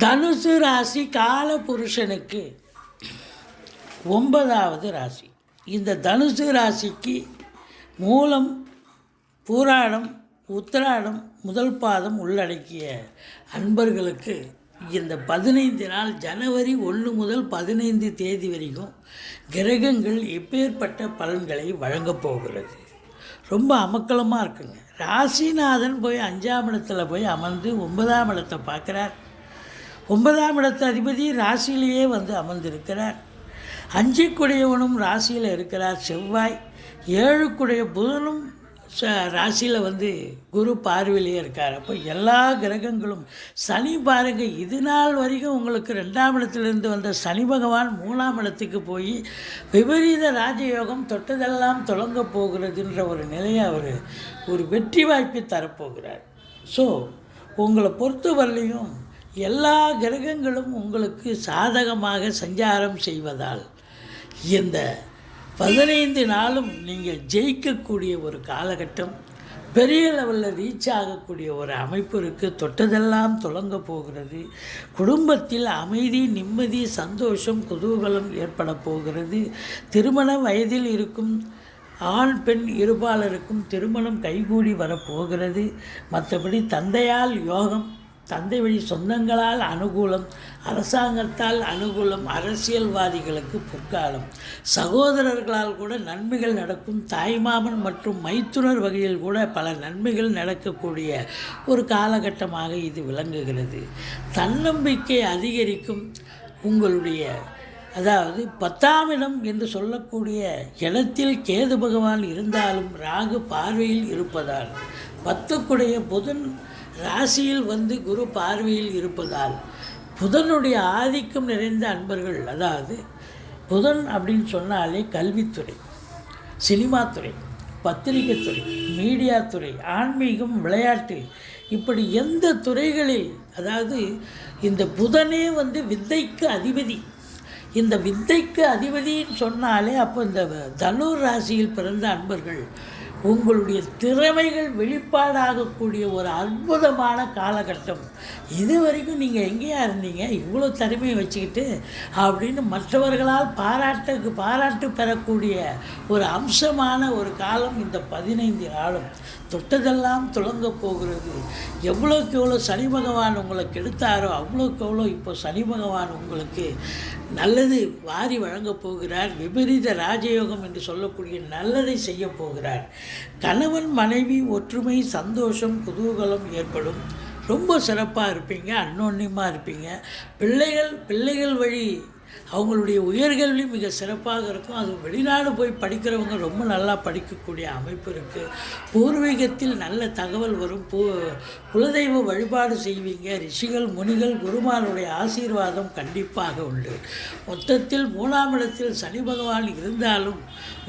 தனுசு ராசி கால புருஷனுக்கு ஒன்பதாவது ராசி. இந்த தனுசு ராசிக்கு மூலம் பூராடம் உத்திராடம் முதல் பாதம் உள்ளடக்கிய அன்பர்களுக்கு இந்த பதினைந்து நாள் ஜனவரி ஒன்று முதல் பதினைந்து தேதி வரைக்கும் கிரகங்கள் எப்பேற்பட்ட பலன்களை வழங்கப் போகிறது. ரொம்ப அமக்கலமாக இருக்குங்க. ராசிநாதன் போய் அஞ்சாம் இடத்துல போய் அமர்ந்து ஒன்பதாம் இடத்தை பார்க்குறார். ஒன்பதாம் இடத்து அதிபதி ராசியிலேயே வந்து அமர்ந்திருக்கிறார். அஞ்சுக்குடையவனும் ராசியில் இருக்கிறார். செவ்வாய் ஏழுக்குடைய புதனும் ச ராசியில் வந்து குரு பார்வையிலே இருக்கார். அப்போ எல்லா கிரகங்களும் சனி பாருங்கள் இது நாள் வரைக்கும் உங்களுக்கு ரெண்டாம் இடத்துலேருந்து வந்த சனி பகவான் மூணாம் இடத்துக்கு போய் விபரீத ராஜயோகம் தொட்டதெல்லாம் தொடங்க போகிறதுன்ற ஒரு நிலையை அவர் ஒரு வெற்றி வாய்ப்பை தரப்போகிறார். ஸோ உங்களை பொறுத்தவரையிலையும் எல்லா கிரகங்களும் உங்களுக்கு சாதகமாக சஞ்சாரம் செய்வதால் இந்த பதினைந்து நாளும் நீங்கள் ஜெயிக்கக்கூடிய ஒரு காலகட்டம் பெரிய லெவலில் ரீச் ஆகக்கூடிய ஒரு அமைப்பு இருக்குது தொட்டதெல்லாம் தொடங்க போகிறது. குடும்பத்தில் அமைதி நிம்மதி சந்தோஷம் குதூகலம் ஏற்பட போகிறது. திருமண வயதில் இருக்கும் ஆண் பெண் இருபாலருக்கும் திருமணம் கைகூடி வரப்போகிறது. மற்றபடி தந்தையால் யோகம் தந்தை வழி சொந்தங்களால் அனுகூலம் அரசாங்கத்தால் அனுகூலம் அரசியல்வாதிகளுக்கு பொற்காலம். சகோதரர்களால் கூட நன்மைகள் நடக்கும் தாய்மாமன் மற்றும் மைத்துனர் வகையில் கூட பல நன்மைகள் நடக்கக்கூடிய ஒரு காலகட்டமாக இது விளங்குகிறது. தன்னம்பிக்கை அதிகரிக்கும் உங்களுடைய அதாவது பத்தாம் இடம் என்று சொல்லக்கூடிய இடத்தில் கேது பகவான் இருந்தாலும் ராகு பார்வையில் இருப்பதால் பத்துக்குடைய புதன் ராசியில் வந்து குரு பார்வையில் இருப்பதால் புதனுடைய ஆதிக்கம் நிறைந்த அன்பர்கள் அதாவது புதன் அப்படின்னு சொன்னாலே கல்வித்துறை சினிமாத்துறை பத்திரிகைத்துறை மீடியாத்துறை ஆன்மீகம் விளையாட்டு இப்படி எந்த துறைகளில் அதாவது இந்த புதனே வந்து வித்தைக்கு அதிபதி இந்த வித்தைக்கு அதிபதின்னு சொன்னாலே அப்போ இந்த தனுர் ராசியில் பிறந்த அன்பர்கள் உங்களுடைய திறமைகள் வெளிப்பாடாகக்கூடிய ஒரு அற்புதமான காலகட்டம். இது வரைக்கும் நீங்கள் எங்கேயா இருந்தீங்க? இவ்வளோ திறமையை வச்சுக்கிட்டு அப்படின்னு மற்றவர்களால் பாராட்டுக்கு பாராட்டு பெறக்கூடிய ஒரு அம்சமான ஒரு காலம் இந்த பதினைந்து நாளும். தொட்டதெல்லாம் துளங்க போகிறது. எவ்வளோக்கு எவ்வளோ சனி பகவான் உங்களை கெடுத்தாரோ அவ்வளோக்கு எவ்வளோ இப்போ சனி பகவான் உங்களுக்கு நல்லது வாரி வழங்கப் போகிறார் விபரீத ராஜயோகம் என்று சொல்லக்கூடிய நல்லதை செய்ய போகிறார். கணவன் மனைவி ஒற்றுமை சந்தோஷம் குதூகலம் ஏற்படும். ரொம்ப சிறப்பாக இருப்பீங்க அன்னோன்னியமாக இருப்பீங்க. பிள்ளைகள் பிள்ளைகள் வழி அவங்களுடைய உயர்கல்வி மிக சிறப்பாக இருக்கும். அது வெளிநாடு போய் படிக்கிறவங்க ரொம்ப நல்லா படிக்கக்கூடிய அமைப்பு இருக்குது பூர்வீகத்தில் நல்ல தகவல் வரும். பூ குலதெய்வ வழிபாடு செய்வீங்க. ரிஷிகள் முனிகள் குருமாருடைய ஆசீர்வாதம் கண்டிப்பாக உண்டு. மொத்தத்தில் மூணாம் இடத்தில் சனி பகவான் இருந்தாலும்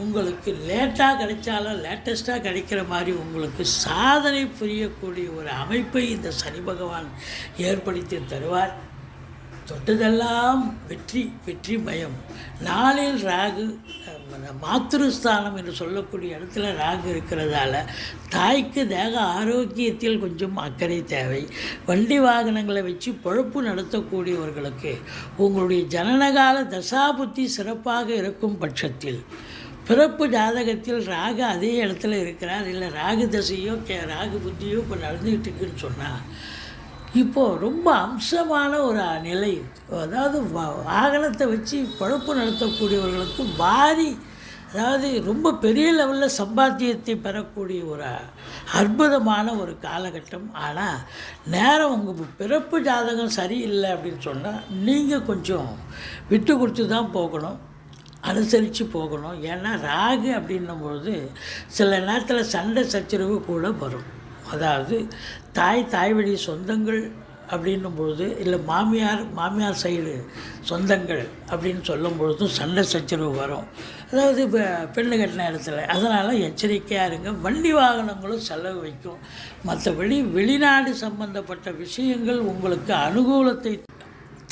உங்களுக்கு லேட்டாக கிடைச்சாலும் லேட்டஸ்ட்டாக கிடைக்கிற மாதிரி உங்களுக்கு சாதனை புரியக்கூடிய ஒரு அமைப்பை இந்த சனி பகவான் ஏற்படுத்தி தருவார். தொட்டதெல்லாம் வெற்றி வெற்றி மயம் நாளில் ராகு மாத்திருஸ்தானம் என்று சொல்லக்கூடிய இடத்துல ராகு இருக்கிறதால தாய்க்கு தேக ஆரோக்கியத்தில் கொஞ்சம் அக்கறை தேவை. வண்டி வாகனங்களை வச்சு பொழப்பு நடத்தக்கூடியவர்களுக்கு உங்களுடைய ஜனனகால தசாபுத்தி சிறப்பாக இருக்கும் பட்சத்தில். பிறப்பு ஜாதகத்தில் ராகு அதே இடத்துல இருக்கிறார். இல்லை ராகு தசையோ கே ராகு புத்தியோ இப்போ நடந்துக்கிட்டு இருக்குன்னு சொன்னால் இப்போது ரொம்ப அம்சமான ஒரு நிலை. அதாவது வாகனத்தை வச்சு பழப்பு நடத்தக்கூடியவர்களுக்கு வாரி அதாவது ரொம்ப பெரிய லெவலில் சம்பாத்தியத்தை பெறக்கூடிய ஒரு அற்புதமான ஒரு காலகட்டம். ஆனால் நேரம் உங்கள் பிறப்பு ஜாதகம் சரியில்லை அப்படின்னு சொன்னால் நீங்கள் கொஞ்சம் விட்டு கொடுத்து தான் போகணும். அனுசரித்து போகணும். ஏன்னா ராகு அப்படின்னும்பொழுது சில நேரத்தில் சண்டை சச்சரவு கூட வரும். அதாவது தாய் தாய் வழி சொந்தங்கள் அப்படின்னும் பொழுது இல்லை மாமியார் மாமியார் சைடு சொந்தங்கள் அப்படின்னு சொல்லும் பொழுதும் சண்டை சச்சரவு வரும். அதாவது இப்போ பெண்ணு கட்டின இடத்துல அதனால் எச்சரிக்கையாக இருங்க. வண்டி வாகனங்களும் செலவு வைக்கும். மற்றபடி வெளிநாடு சம்பந்தப்பட்ட விஷயங்கள் உங்களுக்கு அனுகூலத்தை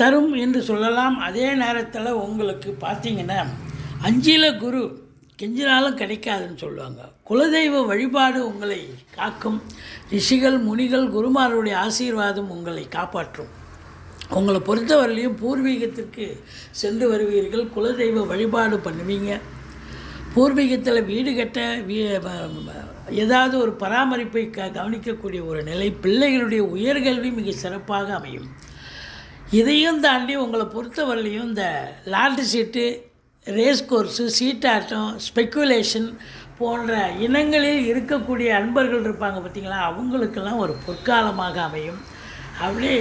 தரும் என்று சொல்லலாம். அதே நேரத்தில் உங்களுக்கு பார்த்தீங்கன்னா அஞ்சில குரு கெஞ்சினாலும் கிடைக்காதுன்னு சொல்லுவாங்க. குலதெய்வ வழிபாடு உங்களை காக்கும். ரிஷிகள் முனிகள் குருமாருடைய ஆசீர்வாதம் உங்களை காப்பாற்றும். உங்களை பொறுத்தவரையிலையும் பூர்வீகத்திற்கு சென்று வருவீர்கள். குலதெய்வ வழிபாடு பண்ணுவீங்க. பூர்வீகத்தில் வீடு கட்ட வீ ஏதாவது ஒரு பராமரிப்பை க கவனிக்கக்கூடிய ஒரு நிலை பிள்ளைகளுடைய உயர்கல்வி மிக சிறப்பாக அமையும். இதையும் தாண்டி உங்களை பொறுத்தவரையிலையும் இந்த லாட்ரி சீட்டு ரேஸ் கோர்ஸு சீட்டாட்டம் ஸ்பெக்குலேஷன் போன்ற இனங்களில் இருக்கக்கூடிய அன்பர்கள் இருப்பாங்க பார்த்தீங்களா? அவங்களுக்கெல்லாம் ஒரு பொற்காலமாக அமையும். அப்படியே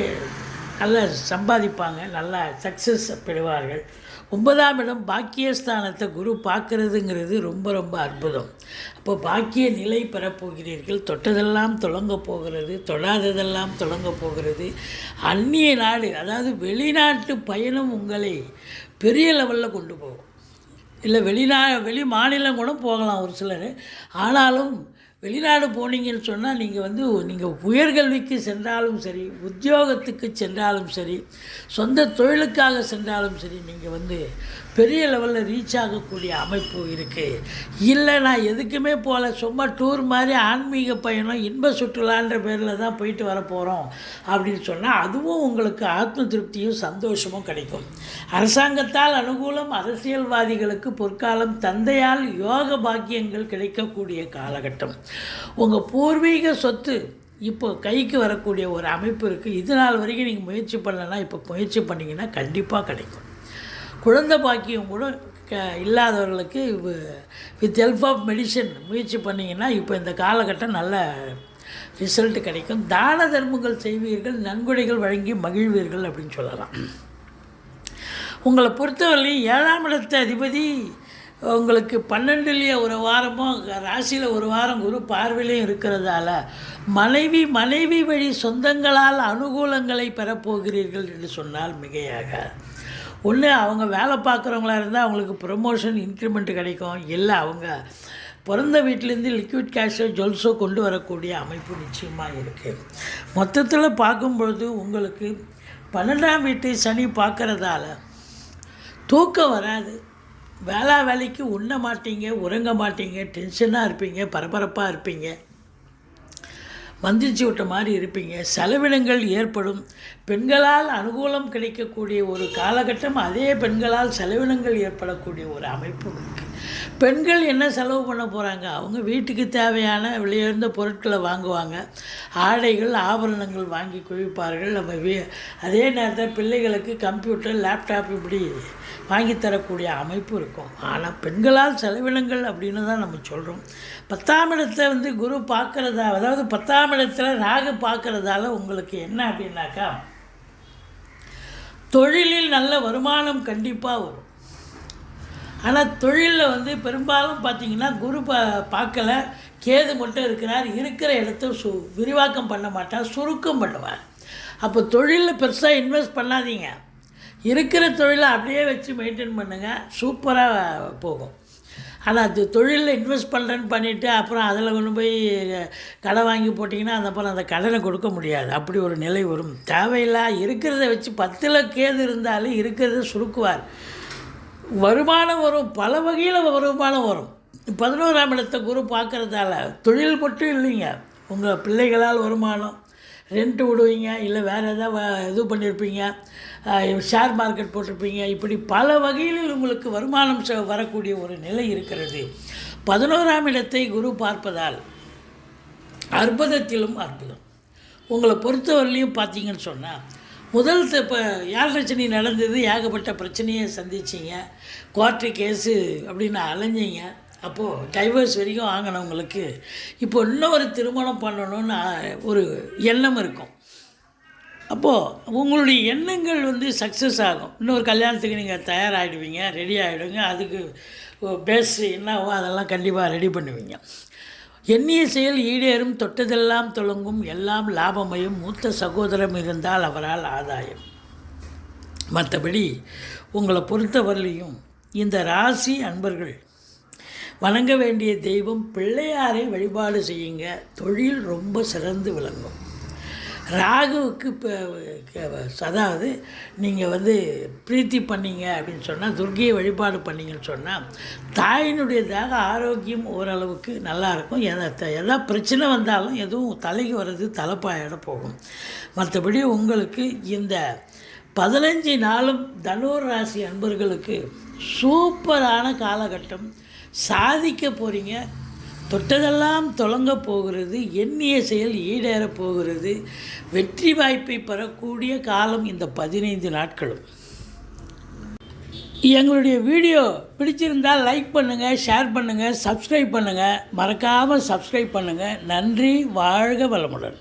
நல்லா சம்பாதிப்பாங்க நல்லா சக்ஸஸ் பெறுவார்கள். ஒன்பதாம் இடம் பாக்கியஸ்தானத்தை குரு பார்க்குறதுங்கிறது ரொம்ப ரொம்ப அற்புதம். அப்போ பாக்கிய நிலை பெறப்போகிறீர்கள். தொட்டதெல்லாம் தொடங்க போகிறது தொடாததெல்லாம் தொடங்க போகிறது. அந்நிய நாடு அதாவது வெளிநாட்டு பயணம் உங்களை பெரிய லெவலில் கொண்டு போகும். இல்லை வெளிநா வெளி மாநிலம் கூட போகலாம் ஒரு சிலர். ஆனாலும் வெளிநாடு போனீங்கன்னு சொன்னால் நீங்கள் வந்து நீங்கள் உயர்கல்விக்கு சென்றாலும் சரி உத்தியோகத்துக்கு சென்றாலும் சரி சொந்த தொழிலுக்காக சென்றாலும் சரி நீங்கள் வந்து பெரிய லெவலில் ரீச் ஆகக்கூடிய அமைப்பு இருக்குது இல்லை நான் எதுக்குமே போகல சும்மா டூர் மாதிரி ஆன்மீக பயணம் இன்ப சுற்றுலான்ற பேரில் தான் போயிட்டு வர போகிறோம் அப்படின்னு சொன்னால் அதுவும் உங்களுக்கு ஆத்ம திருப்தியும் சந்தோஷமும் கிடைக்கும். அரசாங்கத்தால் அனுகூலம் அரசியல்வாதிகளுக்கு பொற்காலம் தந்தையால் யோக பாக்கியங்கள் கிடைக்கக்கூடிய காலகட்டம். உங்கள் பூர்வீக சொத்து இப்போ கைக்கு வரக்கூடிய ஒரு அமைப்பு இருக்குது இது நாள் வரைக்கும் நீங்கள் முயற்சி பண்ணலைன்னா இப்போ முயற்சி பண்ணிங்கன்னா கண்டிப்பாக கிடைக்கும். குழந்தை பாக்கியம் கூட க இல்லாதவர்களுக்கு வித் ஹெல்ப் ஆஃப் மெடிசன் முயற்சி பண்ணிங்கன்னா இப்போ இந்த காலகட்டம் நல்ல ரிசல்ட் கிடைக்கும். தான தர்மங்கள் செய்வீர்கள் நன்கொடைகள் வழங்கி மகிழ்வீர்கள் அப்படின்னு சொல்லலாம். உங்களை பொறுத்தவரையும் ஏழாம் இடத்த அதிபதி உங்களுக்கு பன்னெண்டுலேயே ஒரு வாரமும் ராசியில் ஒரு வாரம் குரு பார்வையிலையும் இருக்கிறதால மனைவி மனைவி வழி சொந்தங்களால் அனுகூலங்களை பெறப்போகிறீர்கள் என்று சொன்னால் மிகையாக. ஒன்று அவங்க வேலை பார்க்குறவங்களா இருந்தால் அவங்களுக்கு ப்ரொமோஷன் இன்க்ரிமெண்ட் கிடைக்கும். இல்லை அவங்க பிறந்த வீட்டிலேருந்து லிக்விட் கேஷோ ஜுவல்ஸோ கொண்டு வரக்கூடிய அமைப்பு நிச்சயமாக இருக்குது மொத்தத்தில் பார்க்கும்பொழுது உங்களுக்கு பன்னெண்டாம் வீட்டை சனி பார்க்குறதால தூக்கம் வராது. வேளா வேலைக்கு உண்ண மாட்டீங்க உறங்க மாட்டீங்க டென்ஷனாக இருப்பீங்க பரபரப்பாக இருப்பீங்க. மந்திரிச்சு விட்ட மாதிரி இருப்பீங்க செலவினங்கள் ஏற்படும். பெண்களால் அனுகூலம் கிடைக்கக்கூடிய ஒரு காலகட்டம் அதே பெண்களால் செலவினங்கள் ஏற்படக்கூடிய ஒரு அமைப்பு இருக்குது பெண்கள் என்ன செலவு பண்ண போகிறாங்க அவங்க வீட்டுக்கு தேவையான விலையுயர்ந்த பொருட்களை வாங்குவாங்க. ஆடைகள் ஆபரணங்கள் வாங்கி குவிப்பார்கள். நம்ம வீ அதே நேரத்தில் பிள்ளைகளுக்கு கம்ப்யூட்டர் லேப்டாப் இப்படி வாங்கித்தரக்கூடிய அமைப்பு இருக்கும். ஆனால் பெண்களால் செலவினங்கள் அப்படின்னு தான் நம்ம சொல்கிறோம் பத்தாம் இடத்தை வந்து குரு பார்க்குறதா அதாவது பத்தாம் இடத்துல ராகு பார்க்குறதால உங்களுக்கு என்ன அப்படின்னாக்கா தொழிலில் நல்ல வருமானம் கண்டிப்பாக வரும். ஆனால் தொழிலில் வந்து பெரும்பாலும் பார்த்தீங்கன்னா குரு பா பார்க்கல. கேது மட்டும் இருக்கிறார். இருக்கிற இடத்த சு விரிவாக்கம் பண்ண மாட்டார் சுருக்கம் பண்ணுவார். அப்போ தொழிலில் பெருசாக இன்வெஸ்ட் பண்ணாதீங்க. இருக்கிற தொழிலை அப்படியே வச்சு மெயின்டைன் பண்ணுங்கள் சூப்பராக போகும். ஆனால் அது தொழிலில் இன்வெஸ்ட் பண்ணுறேன்னு பண்ணிவிட்டு அப்புறம் அதில் கொண்டு போய் கடை வாங்கி போட்டிங்கன்னா அந்த அப்புறம் அந்த கடனை கொடுக்க முடியாது. அப்படி ஒரு நிலை வரும். தேவையில்லா இருக்கிறத வச்சு பத்தில் கேது இருந்தாலும் இருக்கிறத சுருக்குவார். வருமானம் வரும். பல வகையில் வருமானம் வரும். பதினோராம் இடத்தை குரு பார்க்குறதால தொழில் மட்டும் இல்லைங்க. உங்கள் பிள்ளைகளால் வருமானம் ரெண்ட்டு விடுவீங்க இல்லை வேறு எதாவது இது பண்ணியிருப்பீங்க ஷேர் மார்க்கெட் போட்டிருப்பீங்க. இப்படி பல வகையில் உங்களுக்கு வருமானம் ச- வரக்கூடிய ஒரு நிலை இருக்கிறது. பதினோராம் இடத்தை குரு பார்ப்பதால் அற்புதத்திலும் அற்புதம். உங்களை பொறுத்தவரையிலையும் பார்த்தீங்கன்னு சொன்னால் முதல் இப்போ யாழ்ரச்சனை நடந்தது ஏகப்பட்ட பிரச்சனையை சந்திச்சிங்க கோர்ட்டு கேஸு அப்படின்னு அலைஞ்சிங்க அப்போது டைவர்ஸ் வரைக்கும் வாங்கினவங்களுக்கு இப்போ இன்னொரு திருமணம் பண்ணணும்னு ஒரு எண்ணம் இருக்கும். அப்போது உங்களுடைய எண்ணங்கள் வந்து சக்ஸஸ் ஆகும். இன்னொரு கல்யாணத்துக்கு நீங்கள் தயாராகிடுவீங்க ரெடி ஆகிடுவீங்க அதுக்கு பேஸ் என்னவோ அதெல்லாம் கண்டிப்பாக ரெடி பண்ணுவீங்க. எண்ணிய செயல் ஈடேறும் தொட்டதெல்லாம் தொடங்கும் எல்லாம் லாபமையும் மூத்த சகோதரம் இருந்தால் அவரால் ஆதாயம். மற்றபடி உங்களை பொறுத்தவரையிலையும் இந்த ராசி அன்பர்கள் வணங்க வேண்டிய தெய்வம் பிள்ளையாரை வழிபாடு செய்யுங்க. தொழில் ரொம்ப சிறந்து விளங்கும். ராகுவுக்கு இப்போ அதாவது நீங்கள் வந்து பிரீத்தி பண்ணீங்க அப்படின்னு சொன்னால் துர்கையை வழிபாடு பண்ணீங்கன்னு சொன்னால் தாயினுடையதாக ஆரோக்கியம் ஓரளவுக்கு நல்லாயிருக்கும் எதை எதா பிரச்சனை வந்தாலும் எதுவும் தலைக்கு வர்றது தலைப்பாயிட போகும். மற்றபடி உங்களுக்கு இந்த பதினஞ்சு நாளும் தனுர் ராசி அன்பர்களுக்கு சூப்பரான காலகட்டம். சாதிக்க போகிறீங்க தொட்டதெல்லாம் தொடங்க போகிறது எண்ணிய செயல் ஈடேற போகிறது. வெற்றி வாய்ப்பை பெறக்கூடிய காலம் இந்த பதினைந்து நாட்களும். எங்களுடைய வீடியோ பிடிச்சிருந்தால் லைக் பண்ணுங்கள் ஷேர் பண்ணுங்கள் சப்ஸ்கிரைப் பண்ணுங்கள் மறக்காமல் சப்ஸ்கிரைப் பண்ணுங்கள் நன்றி வாழ்க வளமுடன்.